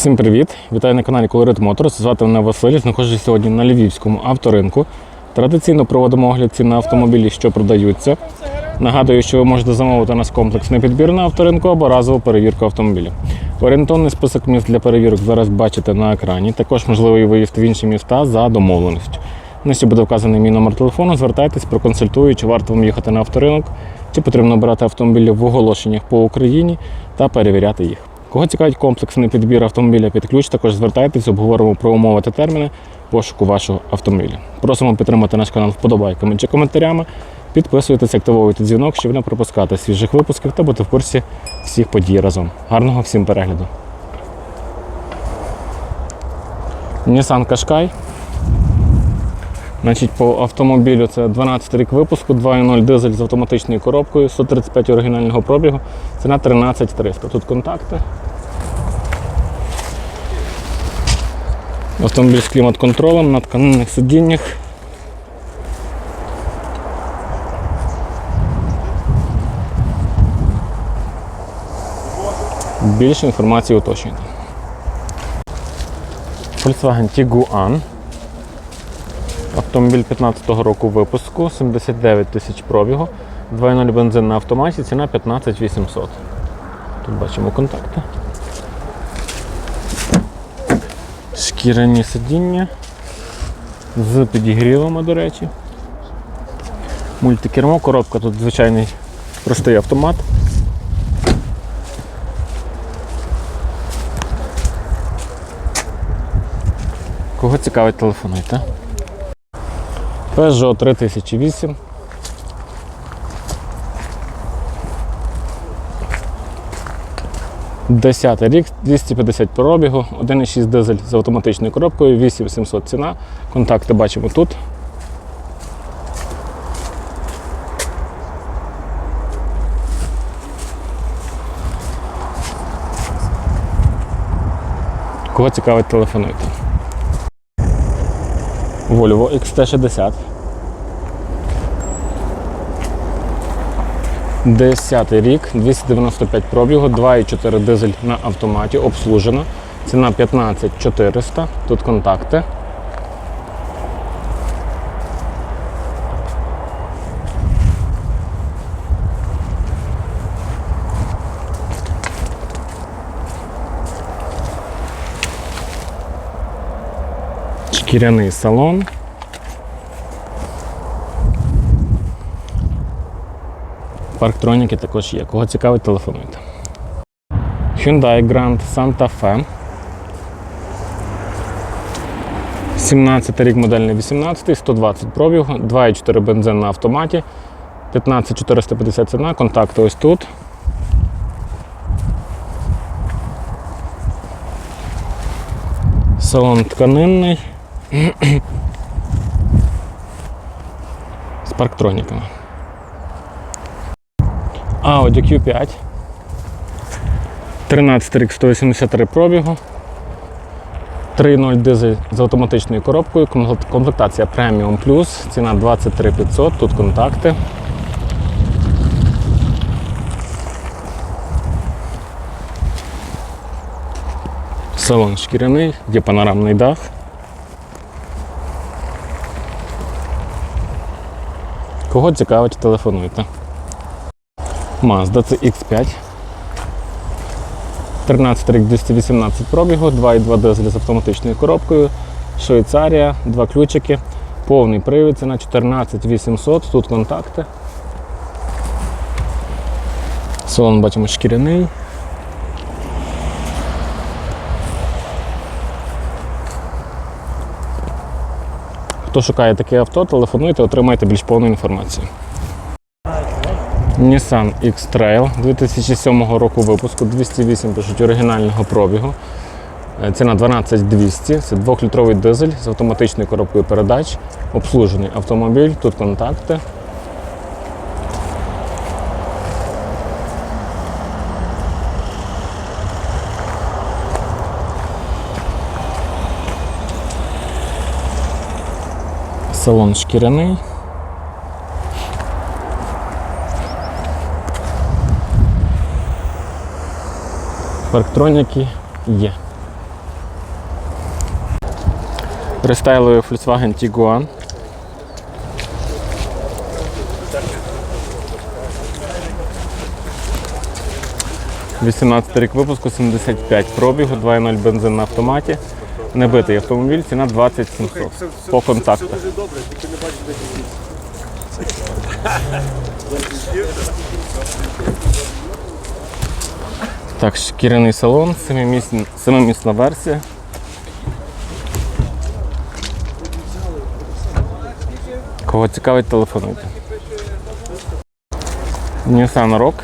Всім привіт! Вітаю на каналі Colorit Motors. Звати мене Василь. Знаходжусь сьогодні на Львівському авторинку. Традиційно проводимо огляд цін на автомобілі, що продаються. Нагадую, що ви можете замовити у нас комплексний підбір на авторинку або разову перевірку автомобіля. Орієнтовний список міст для перевірок зараз бачите на екрані. Також можливий виїзд в інші міста за домовленістю. Нижче буде вказаний мій номер телефону. Звертайтесь, проконсультую, чи варто вам їхати на авторинок, чи потрібно обирати автомобілі в оголошеннях по Україні та перевіряти їх. Кого цікавить комплексний підбір автомобіля під ключ, також звертайтесь, обговоримо про умови та терміни пошуку вашого автомобіля. Просимо підтримати наш канал вподобайками чи коментарями. Підписуйтесь, активовуйте дзвінок, щоб не пропускати свіжих випусків та бути в курсі всіх подій разом. Гарного всім перегляду. Nissan Qashqai. Значить, по автомобілю це 12 рік випуску, 2.0 дизель з автоматичною коробкою, 135 оригінального пробігу, ціна 13300. Тут контакти. Автомобіль з клімат-контролем на тканинних сидіннях. Більше інформації уточнюйте. Volkswagen Tiguan. Автомобіль 15-го року випуску, 79 тисяч пробігу, 2.0 бензин на автоматі, ціна 15 800. Тут бачимо контакти. Шкіряні сидіння з підігрівами, до речі. Мультикермо, коробка тут звичайний простий автомат. Кого цікавить, телефонуйте. Peugeot 3008. Десятий рік, 250 пробігу, 1,6 дизель з автоматичною коробкою, 8700 ціна. Контакти бачимо тут. Кого цікавить, телефонуйте. Volvo XT60. Десятий рік, 295 пробігу, 2,4 дизель на автоматі, обслужено. Ціна 15400. Тут контакти. Шкіряний салон. Парктроніки також є. Кого цікавить, телефонуйте. Hyundai Grand Santa Fe. 17 рік модельний 18, 120 пробігу, 2,4 бензин на автоматі, 15450 ціна, контакти ось тут. Салон тканинний. З парктроніками. Audi Q5. 13 рік 183 пробігу. 3.0 дизель з автоматичною коробкою. Комплектація Premium Plus. Ціна 23 500. Тут контакти. Салон шкіряний, є панорамний дах. Кого цікавить, телефонуйте. Mazda CX5. 13 рік 218 пробігу, 2,2 дизель з автоматичною коробкою. Швейцарія, два ключики, повний привід, ціна 14 800, тут контакти. Салон бачимо шкіряний. Хто шукає таке авто, телефонуйте, отримайте більш повну інформацію. Nissan X-Trail 2007 року випуску, 208 пишуть оригінального пробігу. Е, Ціна 12200. Це 2-літровий дизель з автоматичною коробкою передач. Обслужений автомобіль, тут контакти. салон шкіряний. Парктроніки є. Рестайловий Volkswagen Tiguan. Вісімнадцятий рік випуску 75 пробігу, 2.0 бензин на автоматі. Небитий автомобіль, ціна 20 700 по контактах. Дуже добре, тільки не бачу, де Так, шкіряний салон, семимісна, семимісна версія. Кого цікавить, телефонуйте. Nissan Rock.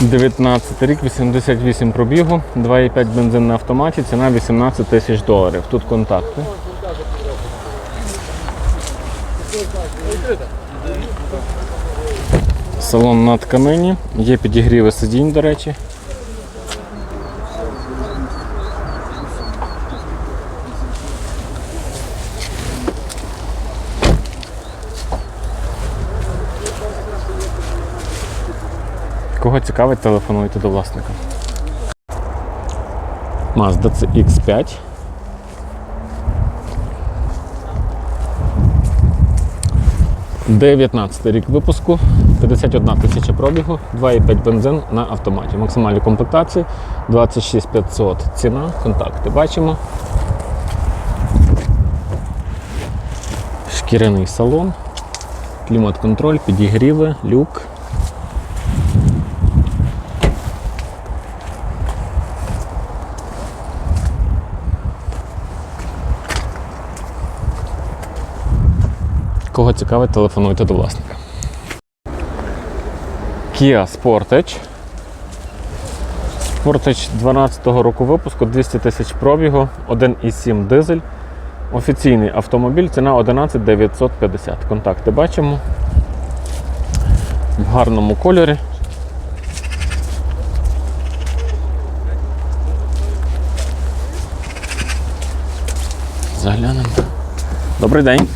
19 рік, 88 пробігу, 2,5 бензин на автоматі, ціна 18 тисяч доларів. Тут контакти. Салон на тканині, є підігріви сидінь, до речі. Кого цікавить, телефонуйте до власника. Mazda CX5. Дев'ятнадцятий рік випуску, 51 тисяча пробігу, 2,5 бензин на автоматі. Максимальні комплектації 26 500 ціна, контакти бачимо. Шкіряний салон, клімат-контроль, підігріви, люк. Кого цікавить, телефонуйте до власника. Kia Sportage. Sportage 12-го року випуску, 200 тисяч пробігу, 1,7 дизель. Офіційний автомобіль, ціна 11 950. Контакти бачимо. В гарному кольорі. Заглянемо. Добрий день.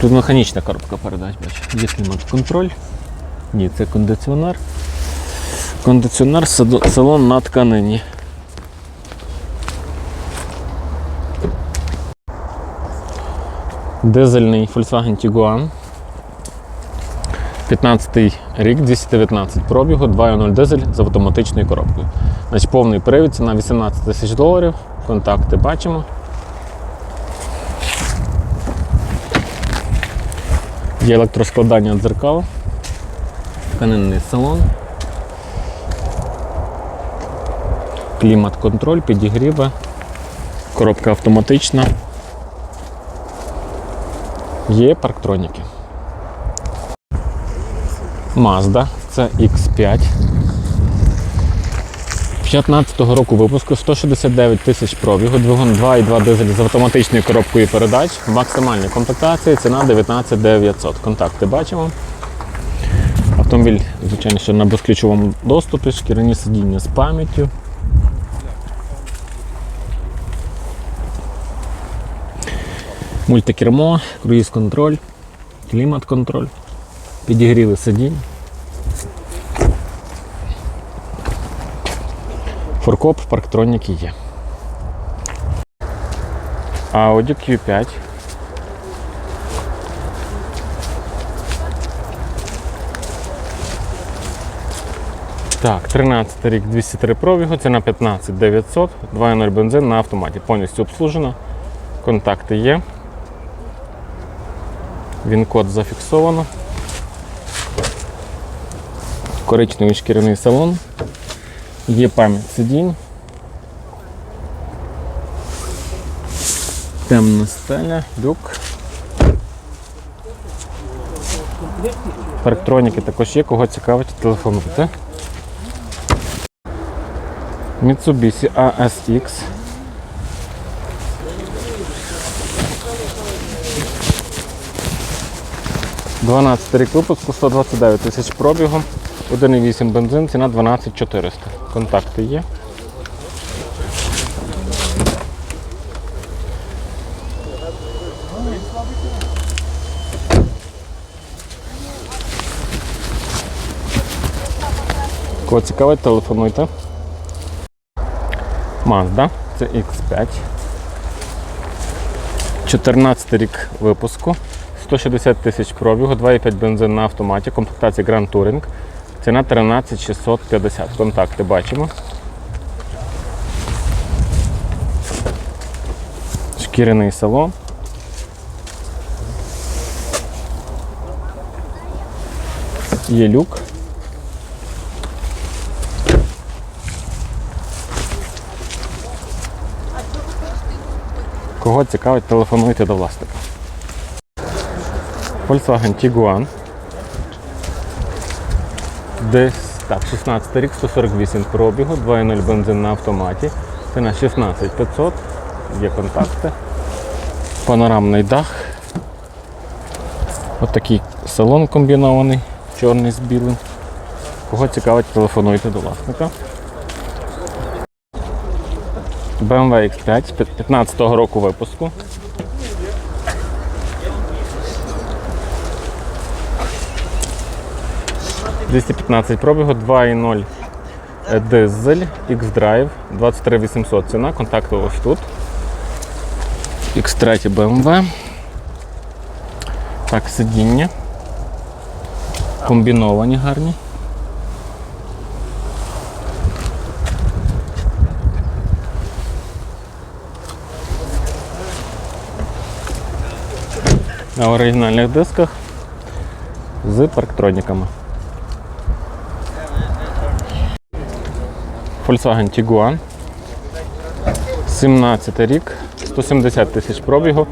Тут механічна коробка передач, бачу. Є клімат-контроль. Ні, це кондиціонер. Кондиціонер, салон на тканині. Дизельний Volkswagen Tiguan. 15 рік, 219 пробігу, 2.0 дизель з автоматичною коробкою. Значить, повний привід, ціна 18 тисяч доларів. Контакти бачимо. Є електроскладання дзеркал, тканинний салон, клімат-контроль, підігріви, коробка автоматична. Є парктроніки. Mazda, це X5. 15-го року випуску 169 тисяч пробігу, двигун 2,2 дизель з автоматичною коробкою передач, максимальні комплектації, ціна 19 900. Контакти бачимо. Автомобіль, звичайно, що на безключовому доступі, шкіряні сидіння з пам'яттю. Мультикермо, круїз-контроль, клімат-контроль, підігріли сидінь. Форкоп, парктроніки є. Audi Q5. Так, 13 рік 203 пробігу, ціна 15 900, 2.0 бензин на автоматі. Повністю обслужено. Контакти є. Він-код зафіксовано. Коричневий шкіряний салон. Є пам'ять сидінь. Темна стеля, люк. Парктроніки також є, кого цікавить, телефонуйте. Mitsubishi ASX. Дванадцятий рік випуску, 129 тисяч пробігу, 1,8 бензин, ціна 12 400. Контакти є. Кого цікавить, телефонуйте. Mazda, це X5. 14 рік випуску, 160 тисяч пробігу, 2,5 бензин на автоматі, комплектація Grand Touring. Ціна 13 650. Контакти бачимо. Шкіряний салон. Є люк. Кого цікавить, телефонуйте до власника. Volkswagen Tiguan. Десь так, 16 рік, 148 пробігу, 2.0 бензин на автоматі. Ціна 16500. Є контакти. Панорамний дах. Ось такий салон комбінований, чорний з білим. Кого цікавить, телефонуйте до власника. BMW X5 15 року випуску. «215 пробігу, 2.0 е, дизель, X-Drive, 23800 ціна, контакти ось тут. X3 BMW. Так, сидіння. Комбіновані гарні. На оригінальних дисках з парктроніками. Volkswagen Tiguan. 17 рік, 170 тисяч пробігу,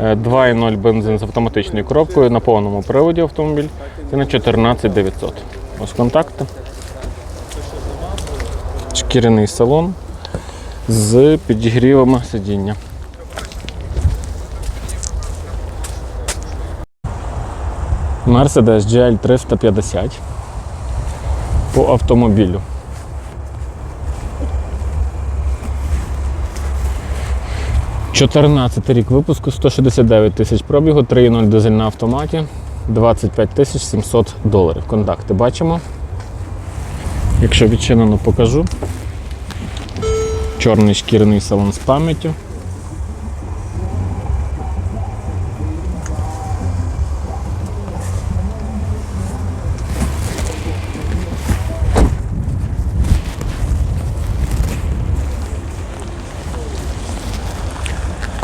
е, 2.0 бензин з автоматичною коробкою на повному приводі автомобіль. Ціна 14 900. Ось контакти. Шкіряний салон з підігрівами сидіння. Mercedes GL 350 по автомобілю. Чотирнадцятий рік випуску, 169 тисяч пробігу, 3.0 дизель на автоматі, 25 тисяч 700 доларів. Контакти бачимо. Якщо відчинено, покажу. Чорний шкірний салон з пам'яттю.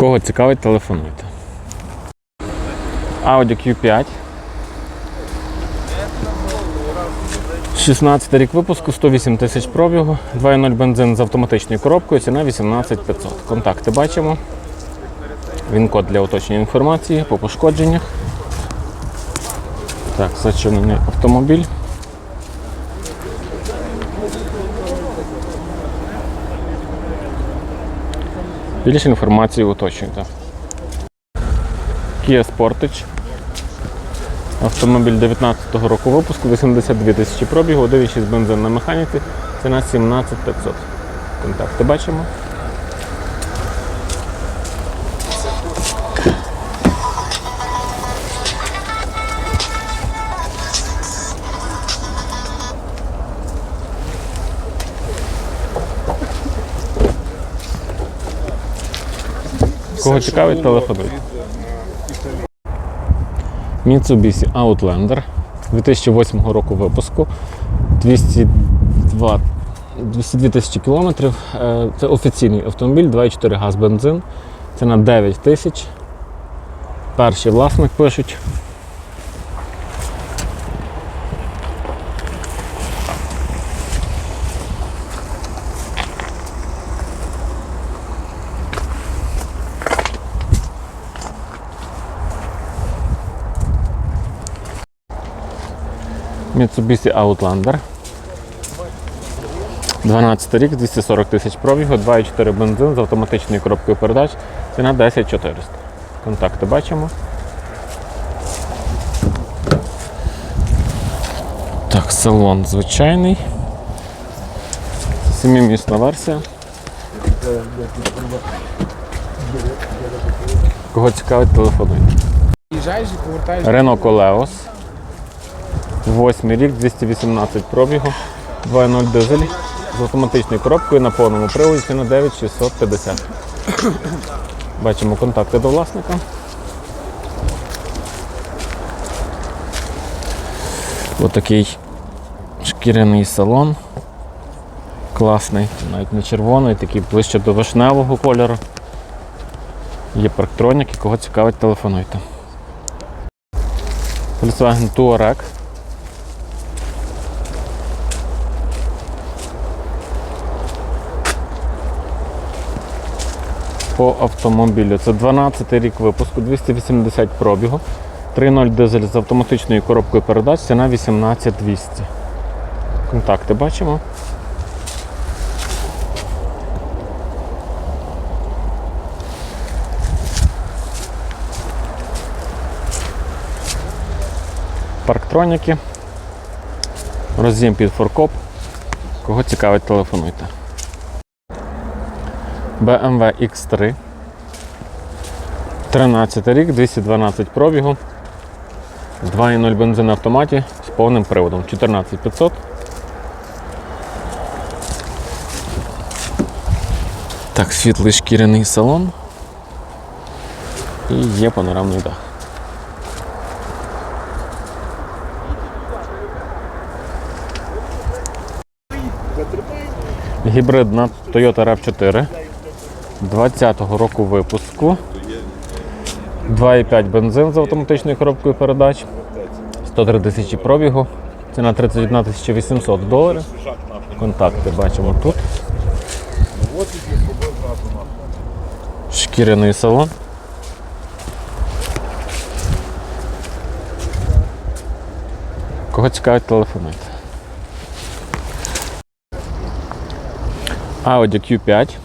Кого цікавить, телефонуйте. Audi Q5. 16 рік випуску, 108 тисяч пробігу, 2.0 бензин з автоматичною коробкою, ціна 18 500. Контакти бачимо. Він код для уточнення інформації по пошкодженнях. Так, зачинений автомобіль. Більше інформації уточнюйте. Kia Sportage. Автомобіль 19-го року випуску, 82 тисячі пробігу, 1,6 бензин на механіці, ціна 17 500. Контакти бачимо. Кого цікавить, телефонуйте. Mitsubishi Outlander 2008 року випуску. 202 202 тисячі кілометрів. Е, Це офіційний автомобіль, 2,4 газ бензин. Ціна 9 тисяч. Перший власник пишуть. Mitsubishi Outlander. 12 рік, 240 тисяч пробігу, 2,4 бензин з автоматичною коробкою передач. Ціна 10 400. Контакти бачимо. Так, салон звичайний. Семимісна версія. Кого цікавить, телефонуйте. Renault Koleos. Восьмий рік, 218 пробігу, 2.0 дизель з автоматичною коробкою на повному приводі ціна 9650. Бачимо контакти до власника. Отакий шкіряний салон. Класний, навіть не червоний, такий ближче до вишневого кольору. Є парктроніки, кого цікавить, телефонуйте. Volkswagen Touareg. По автомобілю. Це 12 рік випуску, 280 пробігу. 3.0 дизель з автоматичною коробкою передач, ціна 18200. Контакти бачимо. Парктроніки. Роз'єм під форкоп. Кого цікавить, телефонуйте. BMW X3. 13 рік, 212 пробігу. 2.0 бензин на автоматі з повним приводом. 14500. Так, світлий шкіряний салон. І є панорамний дах. Гібридна Toyota RAV4 20-го року випуску. 2,5 бензин з автоматичною коробкою передач. 103 тисячі пробігу. Ціна 31 тисяча 800 доларів. Контакти бачимо тут. Шкіряний салон. Кого цікавить, телефонуйте. Audi Q5.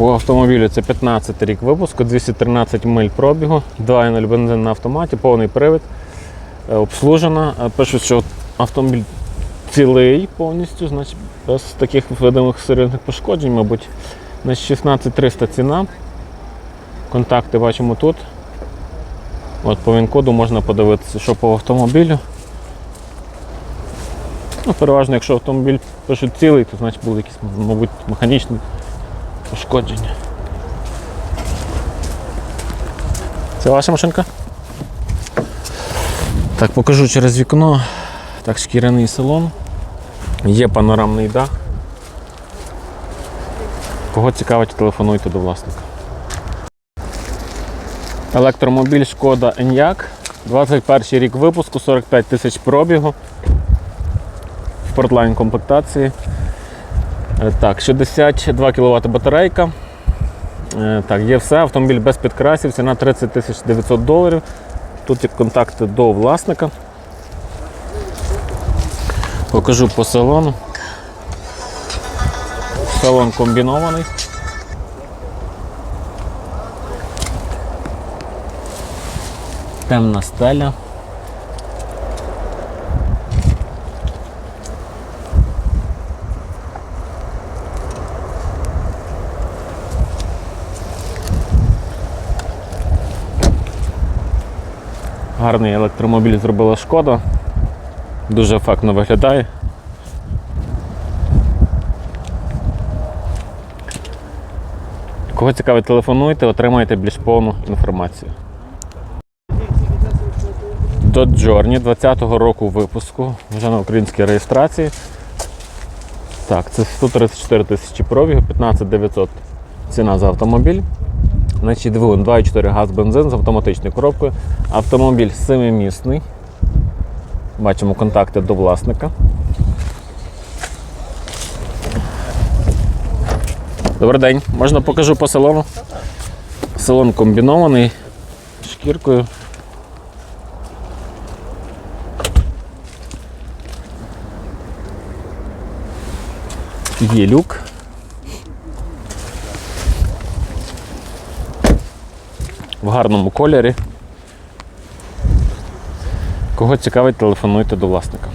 По автомобілю це 15 рік випуску, 213 миль пробігу, 2.0 бензин на автоматі, повний привід, е, обслужена. Е, Пишуть, що автомобіль цілий повністю, значить без таких видимих серйозних пошкоджень, мабуть. На 16300 ціна. Контакти бачимо тут. От по він-коду можна подивитися, що по автомобілю. Ну, переважно, якщо автомобіль пишуть цілий, то значить були якісь, мабуть, механічні пошкодження. Це ваша машинка? Так, покажу через вікно. Так, шкіряний салон. Є панорамний дах. Кого цікавить, телефонуйте до власника. Електромобіль Шкода Enyaq. 21 рік випуску, 45 тисяч пробігу. Спортлайн комплектації. Е, Так, 62 кВт батарейка. Е, Так, є все. Автомобіль без підкрасів, ціна 30 900 доларів. Тут є контакти до власника. Покажу по салону. Салон комбінований. Темна стеля. Гарний електромобіль зробила шкода. Дуже ефектно виглядає. Кого цікавить, телефонуйте, отримаєте більш повну інформацію. Dodge Journey 20-го року випуску, вже на українській реєстрації. Так, це 134 тисячі пробігу, 15 900 ціна за автомобіль. Значить, двигун 2,4 газ бензин з автоматичною коробкою. Автомобіль семимісний. Бачимо контакти до власника. Добрий день. Можна покажу по салону? Салон комбінований шкіркою. Є люк. В гарному кольорі. Кого цікавить, телефонуйте до власника.